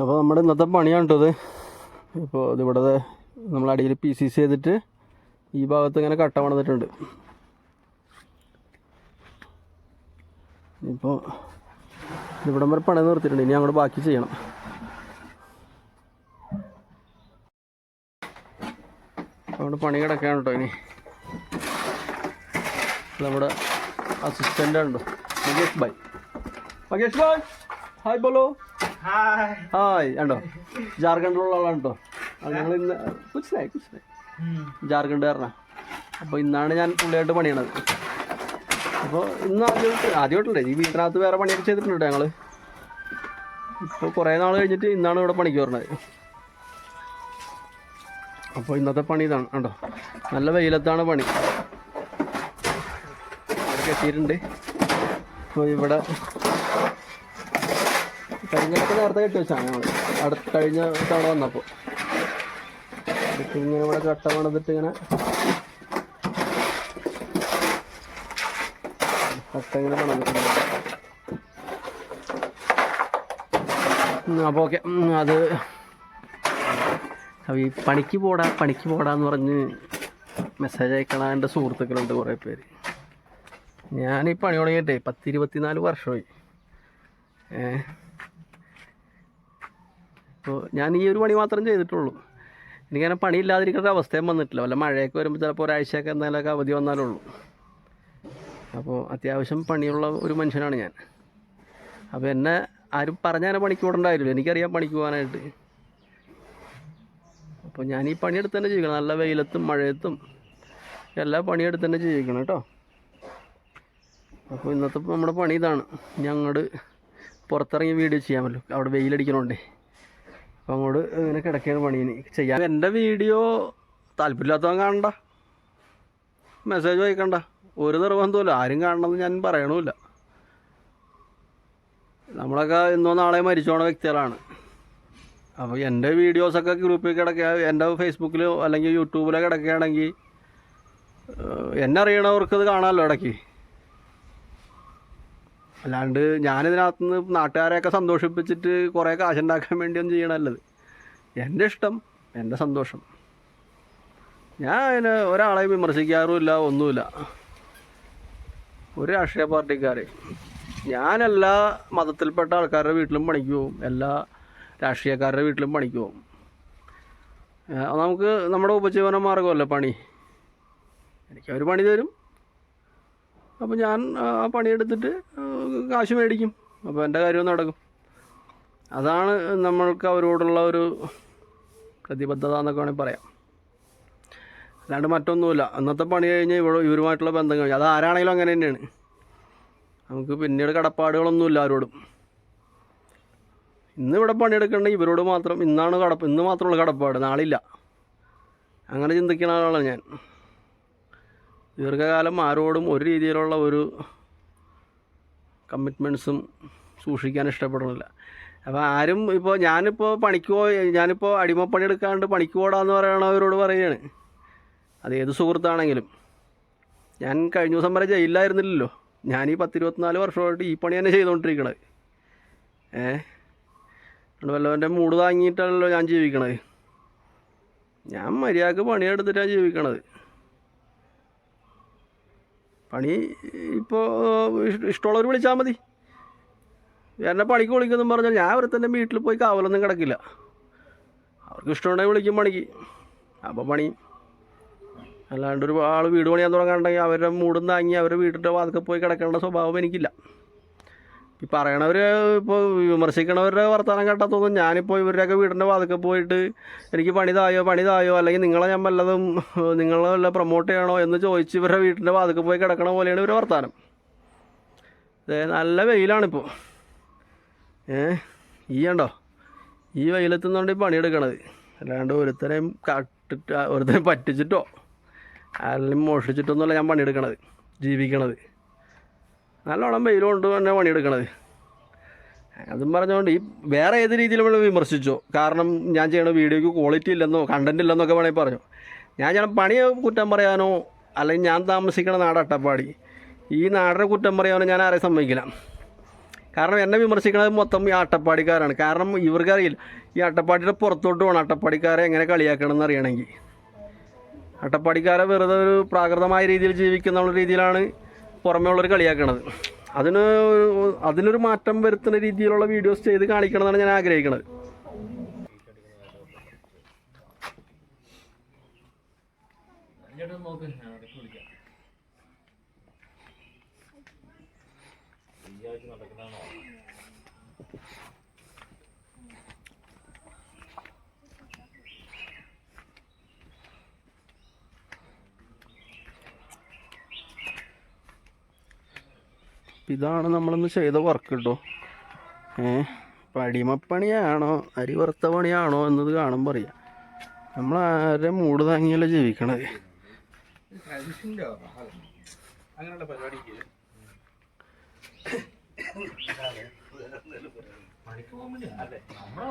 അപ്പോൾ നമ്മുടെ ഇന്നത്തെ പണിയാണ് കേട്ടത്. ഇപ്പോൾ ഇതിവിടെ നമ്മൾ അടിയിൽ പി സി സി ചെയ്തിട്ട് ഈ ഭാഗത്ത് ഇങ്ങനെ കട്ട വന്നിട്ടുണ്ട് ഇപ്പോൾ ഇവിടം വരെ പണി നിർത്തിയിട്ടുണ്ട്. ഇനി അങ്ങോട്ട് ബാക്കി ചെയ്യണം. അവിടെ പണി കിടക്കാണ് കേട്ടോ ഇനി. നമ്മുടെ അസിസ്റ്റന്റ് ഉണ്ടോ മകേഷ് ഭായ്. മകേഷ് ഭായ്. ഹായ് ബോലോ. ഹായ് ഉണ്ടോ ജാർഖണ്ഡിലുള്ള ആളാണ് കേട്ടോ. ഞങ്ങൾ ഇന്ന് കുച്ചിനായി കുച്ചിനായി ജാർഖണ്ഡുകാരനാ. അപ്പോൾ ഇന്നാണ് ഞാൻ പുള്ളിയായിട്ട് പണിയണത്. അപ്പോൾ ഇന്ന് ആദ്യമായിട്ട് ആദ്യമായിട്ടുണ്ട് ഈ വീട്ടിനകത്ത് വേറെ പണിയൊക്കെ ചെയ്തിട്ടുണ്ട് ഞങ്ങൾ ഇപ്പോൾ കുറേ നാൾ കഴിഞ്ഞിട്ട് ഇന്നാണ് ഇവിടെ പണിക്ക് വരുന്നത് അപ്പോൾ ഇന്നത്തെ പണി ഇതാണ് കണ്ടോ? നല്ല വെയിലത്താണ് പണി. അവിടെ കെട്ടിയിട്ടുണ്ട് അപ്പോൾ ഇവിടെ കഴിഞ്ഞൊക്കെ നേരത്തെ കെട്ടി വെച്ചാണ് ഞങ്ങൾ അടുത്ത കഴിഞ്ഞ തവണ വന്നപ്പോൾ ഇങ്ങനെ ഇവിടെ കട്ട പണിതിട്ട് ഇങ്ങനെ കട്ട പണിതിട്ടുണ്ട് അപ്പോൾ ഓക്കെ. അത് ഈ പണിക്ക് പോടാ പണിക്ക് പോടാന്ന് പറഞ്ഞ് മെസ്സേജ് അയക്കണ എന്റെ സുഹൃത്തുക്കളുണ്ട് കുറേ പേര്. ഞാൻ ഈ പണി തുടങ്ങിയിട്ടേ പത്തിരുപത്തിനാല് വർഷമായി. ഏഹ് അപ്പോൾ ഞാൻ ഈ ഒരു പണി മാത്രം ചെയ്തിട്ടുള്ളൂ. എനിക്കങ്ങനെ പണിയില്ലാതിരിക്കേണ്ട അവസ്ഥയും വന്നിട്ടില്ല. വല്ല മഴയൊക്കെ വരുമ്പോൾ ചിലപ്പോൾ ഒരാഴ്ചയൊക്കെ എന്തായാലൊക്കെ അവധി വന്നാലേ ഉള്ളൂ. അപ്പോൾ അത്യാവശ്യം പണിയുള്ള ഒരു മനുഷ്യനാണ് ഞാൻ. അപ്പോൾ എന്നെ ആരും പറഞ്ഞാൽ പണിക്ക് വിടണ്ടായില്ല എനിക്കറിയാം പണിക്ക് പോകാനായിട്ട്. അപ്പോൾ ഞാൻ ഈ പണിയെടുത്ത് തന്നെ ജീവിക്കണം. നല്ല വെയിലത്തും മഴയത്തും എല്ലാ പണിയെടുത്ത് തന്നെ ജീവിക്കണം കേട്ടോ. അപ്പോൾ ഇന്നത്തെ നമ്മുടെ പണി ഇതാണ്. ഞങ്ങൾ പുറത്തിറങ്ങി വീഡിയോ ചെയ്യാമല്ലോ അവിടെ വെയിലടിക്കണോണ്ടേ. അപ്പോൾ അങ്ങോട്ട് ഇങ്ങനെ കിടക്കുകയാണ് പണി ചെയ്യാൻ. എന്റെ വീഡിയോ താല്പര്യമില്ലാത്തവൻ കാണണ്ട. മെസ്സേജ് വായിക്കണ്ട ഒരു നിർബന്ധമില്ല ആരും കാണണമെന്ന് ഞാൻ പറയണമില്ല. നമ്മളൊക്കെ ഇന്നോ നാളെ മരിച്ചോണ വ്യക്തികളാണ്. അപ്പോൾ എന്റെ വീഡിയോസൊക്കെ ഗ്രൂപ്പിൽ കിടക്കുക എന്റെ ഫേസ്ബുക്കിലോ അല്ലെങ്കിൽ യൂട്യൂബിലോ കിടക്കുകയാണെങ്കിൽ എന്നെ അറിയണവർക്ക് ഇത് കാണാമല്ലോ ഇടയ്ക്ക്. അല്ലാണ്ട് ഞാനിതിനകത്ത് നിന്ന് നാട്ടുകാരെയൊക്കെ സന്തോഷിപ്പിച്ചിട്ട് കുറേ കാശുണ്ടാക്കാൻ വേണ്ടിയൊന്നും ചെയ്യണല്ലത് എന്റെ ഇഷ്ടം എന്റെ സന്തോഷം. ഞാൻ അതിന് ഒരാളെ വിമർശിക്കാറുമില്ല ഒന്നുമില്ല. ഒരു രാഷ്ട്രീയ പാർട്ടിക്കാരെ. ഞാൻ എല്ലാ മതത്തിൽപ്പെട്ട ആൾക്കാരുടെ വീട്ടിലും പണിക്ക് പോകും. എല്ലാ രാഷ്ട്രീയക്കാരുടെ വീട്ടിലും പണിക്ക് പോകും. നമുക്ക് നമ്മുടെ ഉപജീവന മാർഗമല്ലേ പണി? എനിക്ക് അവർ പണി തരും അപ്പോൾ ഞാൻ ആ പണിയെടുത്തിട്ട് കാശ് മേടിക്കും. അപ്പോൾ എന്റെ കാര്യം നടക്കും. അതാണ് നമ്മൾക്ക് അവരോടുള്ള ഒരു പ്രതിബദ്ധത എന്നൊക്കെ വേണമെങ്കിൽ പറയാം. അല്ലാണ്ട് മറ്റൊന്നുമില്ല. അന്നത്തെ പണി കഴിഞ്ഞ് ഇവിടെ ഇവരുമായിട്ടുള്ള ബന്ധം കഴിഞ്ഞു. അത് ആരാണെങ്കിലും അങ്ങനെ തന്നെയാണ്. നമുക്ക് പിന്നീട് കടപ്പാടുകളൊന്നുമില്ല ആരോടും. ഇന്ന് ഇവിടെ പണിയെടുക്കേണ്ട ഇവരോട് മാത്രം. ഇന്നാണ് കടപ്പ് ഇന്ന് മാത്രമുള്ള കടപ്പാട്. നാളില്ല. അങ്ങനെ ചിന്തിക്കുന്ന ആളാണ് ഞാൻ. ദീർഘകാലം ആരോടും ഒരു രീതിയിലുള്ള ഒരു കമ്മിറ്റ്മെന്റ്സും സൂക്ഷിക്കാൻ ഇഷ്ടപ്പെടുന്നില്ല. അപ്പോൾ ആരും ഇപ്പോൾ ഞാനിപ്പോൾ പണിക്ക് പോയി ഞാനിപ്പോൾ അടിമപ്പണി എടുക്കാണ്ട് പണിക്ക് പോടാന്ന് പറയണവരോട് പറയുകയാണ് അത് ഏത് സുഹൃത്താണെങ്കിലും. ഞാൻ കഴിഞ്ഞ ദിവസം വരെ ജയിലിലായിരുന്നില്ലല്ലോ. ഞാൻ ഈ പത്തിരുപത്തിനാല് വർഷമായിട്ട് ഈ പണി തന്നെ ചെയ്തുകൊണ്ടിരിക്കണത് ഏ? വല്ലവന്റെ മൂട് താങ്ങിയിട്ടല്ലോ ഞാൻ ജീവിക്കണത്. ഞാൻ മര്യാദയ്ക്ക് പണിയെടുത്തിട്ടാണ് ജീവിക്കണത്. പണി ഇപ്പോൾ ഇഷ്ടമുള്ളവർ വിളിച്ചാൽ മതി. എന്നെ പണിക്ക് വിളിക്കുമെന്നും പറഞ്ഞാൽ ഞാൻ അവരെ തന്നെ വീട്ടിൽ പോയി കാവലൊന്നും കിടക്കില്ല. അവർക്ക് ഇഷ്ടമുണ്ടെങ്കിൽ വിളിക്കും പണിക്ക്. അപ്പോൾ പണി. അല്ലാണ്ട് ഒരു ആൾ വീട് പണിയാൻ തുടങ്ങാണ്ടെങ്കിൽ അവരുടെ മൂടും താങ്ങി അവരുടെ വീട്ടിന്റെ വാതിക്കെ പോയി കിടക്കേണ്ട സ്വഭാവം എനിക്കില്ല. ഈ പറയണവർ ഇപ്പോൾ വിമർശിക്കണവരുടെ വർത്തമാനം കേട്ടാത്തൊന്നും ഞാനിപ്പോൾ ഇവരുടെയൊക്കെ വീടിന്റെ വാതിക്കെ പോയിട്ട് എനിക്ക് പണിതായോ പണിതായോ അല്ലെങ്കിൽ നിങ്ങളെ ഞാൻ വല്ലതും നിങ്ങളെ വല്ല പ്രൊമോട്ട് ചെയ്യണോ എന്ന് ചോദിച്ച് ഇവരുടെ വീട്ടിന്റെ വാതിക്കെ പോയി കിടക്കണ പോലെയാണ് ഇവരുടെ വർത്തമാനം ദേ നല്ല വെയിലാണിപ്പോൾ ഏ ഈ ഉണ്ടോ ഈ വെയിലെത്തുന്നതുകൊണ്ട് ഈ പണിയെടുക്കണത്. അല്ലാണ്ട് ഒരുത്തരെയും കാട്ടിട്ട് ഒരുത്തരെയും പറ്റിച്ചിട്ടോ അല്ലെങ്കിൽ മോഷിച്ചിട്ടൊന്നുമല്ല ഞാൻ പണിയെടുക്കണത് ജീവിക്കണത്. നല്ലോണം വെയിൽ കൊണ്ട് തന്നെ പണിയെടുക്കണത്. അതും പറഞ്ഞുകൊണ്ട് ഈ വേറെ ഏത് രീതിയിൽ നമ്മൾ വിമർശിച്ചോ. കാരണം ഞാൻ ചെയ്യണ വീഡിയോയ്ക്ക് ക്വാളിറ്റി ഇല്ലെന്നോ കണ്ടന്റ് ഇല്ലെന്നൊക്കെ വേണമെങ്കിൽ പറഞ്ഞു. ഞാൻ ചെയ്യണം പണിയെ കുറ്റം പറയാനോ അല്ലെങ്കിൽ ഞാൻ താമസിക്കണ നാട് അട്ടപ്പാടി ഈ നാടിനെ കുറ്റം പറയാനോ ഞാൻ ആരെയും സമ്മതിക്കില്ല. കാരണം എന്നെ വിമർശിക്കുന്നത് മൊത്തം ഈ അട്ടപ്പാടിക്കാരാണ്. കാരണം ഇവർക്കറിയില്ല ഈ അട്ടപ്പാടിയുടെ പുറത്തോട്ട് പോകണം. അട്ടപ്പാടിക്കാരെ എങ്ങനെ കളിയാക്കണം എന്ന് അറിയണമെങ്കിൽ. അട്ടപ്പാടിക്കാരെ വെറുതെ ഒരു പ്രാകൃതമായ രീതിയിൽ ജീവിക്കുന്ന രീതിയിലാണ് പുറമേ ഉള്ളൊരു കളിയാക്കണത്. അതിന് അതിനൊരു മാറ്റം വരുത്തുന്ന രീതിയിലുള്ള വീഡിയോസ് ചെയ്ത് കാണിക്കണമെന്നാണ് ഞാൻ ആഗ്രഹിക്കുന്നത് ഇതാണ് നമ്മളിന്ന് ചെയ്ത വർക്ക് കേട്ടോ ഏ പടിമപ്പണിയാണോ അരി വറുത്ത പണിയാണോ എന്നത് കാണുമ്പോൾ അറിയാം. നമ്മൾ ആരെ മൂട് താങ്ങിയല്ല ജീവിക്കണത്? അങ്ങനെയുള്ള പരിപാടിക്ക് പണിക്ക് പോകുമ്പോൾ അല്ലേ? നമ്മളെ